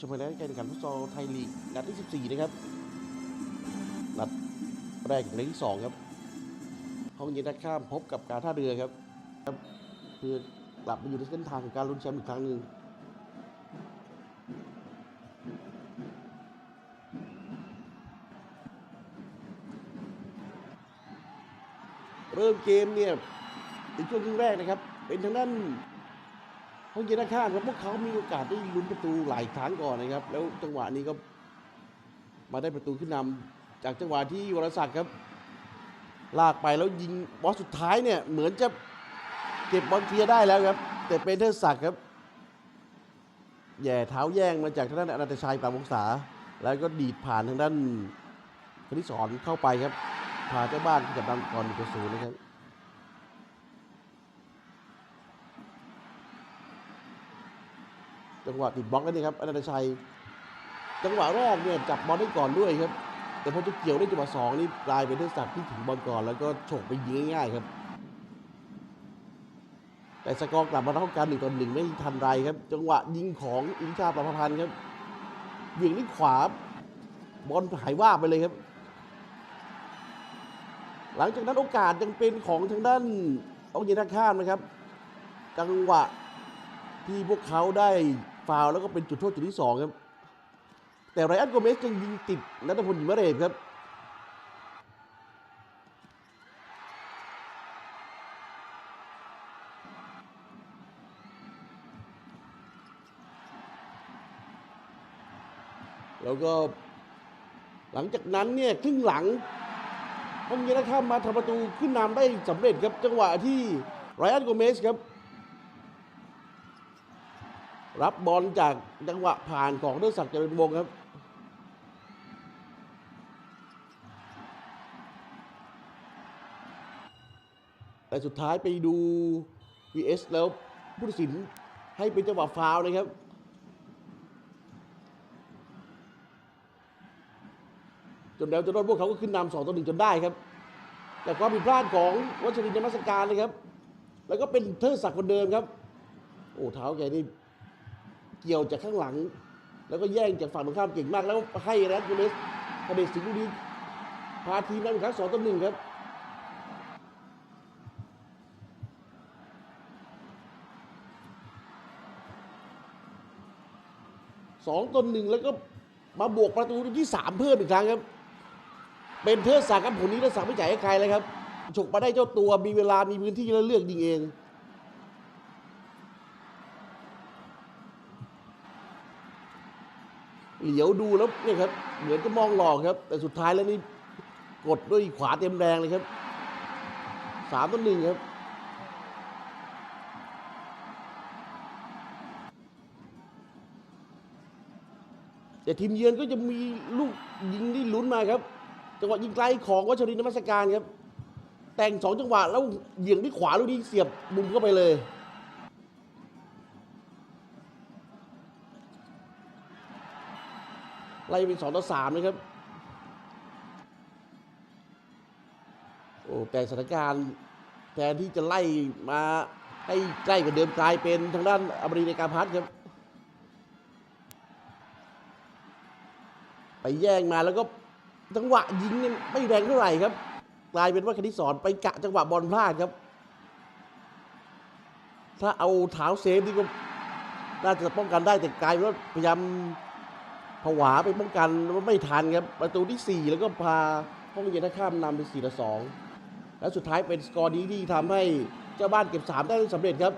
ชมไปแล้วการแข่งขันฟุตซอลไทยลีกนัดที่ 14 นะครับ นัดแรกในที่ 2 ครับ ห้องเย็นนัดข้ามพบกับการท่าเรือครับครับเพื่อกลับมาอยู่ในเส้นทางของการลุ้นแชมป์อีกครั้งหนึ่งเริ่มเกมเนี่ยในช่วงครึ่งแรกนะครับ เป็นทางด้าน ห้องเย็นนักข้ามครับพวกเขามีโอกาสได้ลุ้นประตูหลายครั้งก่อนนะครับ แล้วจังหวะนี้ก็มาได้ประตูขึ้นนำจากจังหวะที่วรศักดิ์ครับ ลากไปแล้วยิงบอลสุดท้ายเนี่ยเหมือนจะเก็บบอลเคลียร์ได้แล้วครับ แต่เป็นเทอร์ศักดิ์ครับแย่เท้าแย่งมาจากทางด้านอนันตชัยปรามวงศาแล้วก็ดีดผ่านทางด้านคณิสอนเข้าไปครับพาเจ้าบ้านที่กับนำก่อนหนึ่งต่อศูนย์นะครับ จังหวะติดบล็อกแล้วนี่ครับอนันตชัย จังหวะแรกเนี่ยจับบอลได้ก่อนด้วยครับ แต่พอจะเกี่ยวได้จังหวะสองนี่กลายเป็นเทศศักดิ์ที่ถึงบอลก่อน แล้วก็ฉกไปยิงง่ายๆครับ แต่สกอร์กลับมาเท่ากันหนึ่งต่อหนึ่งไม่ทันไรครับ จังหวะยิงของอินชาประพันธ์ครับเหวี่ยงด้วยขวาบอลหายว่าไปเลยครับ หลังจากนั้นโอกาสยังเป็นของทางด้านองเยนท่าข้ามนะครับ จังหวะที่พวกเขาได้ ฟาวแล้วก็เป็นจุดโทษจุดที่สองครับ แต่ไรอันโกเมสยังยิงติดนัทพลหิมะเรศครับ แล้วก็หลังจากนั้นเนี่ยครึ่งหลังห้องเย็นท่าข้ามมาทำประตูขึ้นนำได้สำเร็จครับ จังหวะที่ไรอันโกเมสครับ รับบอลจากจังหวะผ่านของเดชศักดิ์เจริญวงศ์ครับแต่สุดท้ายไปดู VS แล้วผู้ตัดสินให้เป็นจังหวะฟาวนะครับ จนแล้วจนรอดพวกเขาก็ขึ้นนำสองต่อหนึ่งจนได้ครับ แต่ความผิดพลาดของวัชรินทร์นมัสการเลยครับ แล้วก็เป็นเทิดศักดิ์คนเดิมครับ โอ้เท้าแกนี่ เกี่ยวจากข้างหลัง แล้วก็แย่งจากฝั่งตรงข้ามเก่งมาก แล้วให้แรดกูเลสพเดชสิงห์บุรีพาทีมนั้นครั้งสองต่อหนึ่งครับสองต่อหนึ่งแล้วก็มาบวกประตูที่สามเพิ่มอีกครั้งครับ เป็นเทอศักดิ์ครับผลนี้เทอศักดิ์ไม่จ่ายให้ใครเลยครับฉกมาได้เจ้าตัวมีเวลามีพื้นที่แล้วเลือกยิงเอง เหลียวดูแล้วเนี่ยครับ เหมือนจะมองหลอกครับ แต่สุดท้ายแล้วนี่กดด้วยขวาเต็มแรงเลยครับสามต่อหนึ่งครับแต่ทีมเยือนก็จะมีลูกยิงที่ลุ้นมาครับจังหวะยิงไกลของวัชรินทร์นมัสการครับ แต่งสองจังหวะแล้วเหยียงที่ขวาลูกนี้เสียบมุมเข้าไปเลย ไล่เป็นสองต่อสามนะครับ โอ้แต่สถานการณ์แทนที่จะไล่มาให้ใกล้กว่าเดิมกลายเป็นทางด้านอเมริกาพัฒน์ครับ ไปแย่งมาแล้วก็จังหวะยิงเนี่ยไม่แรงเท่าไหร่ครับ กลายเป็นว่าคณิสอนไปกะจังหวะบอลพลาดครับ ถ้าเอาเท้าเซฟนี่ก็น่าจะป้องกันได้แต่กลายเป็นว่าพยายาม ผวาไปป้องกันไม่ทันครับ ประตูที่ 4 แล้วก็พาห้องเย็นท่าข้ามนำเป็น4ต่อ2แล้วสุดท้ายเป็นสกอร์นี้ที่ทำให้เจ้าบ้านเก็บ3ได้สำเร็จครับ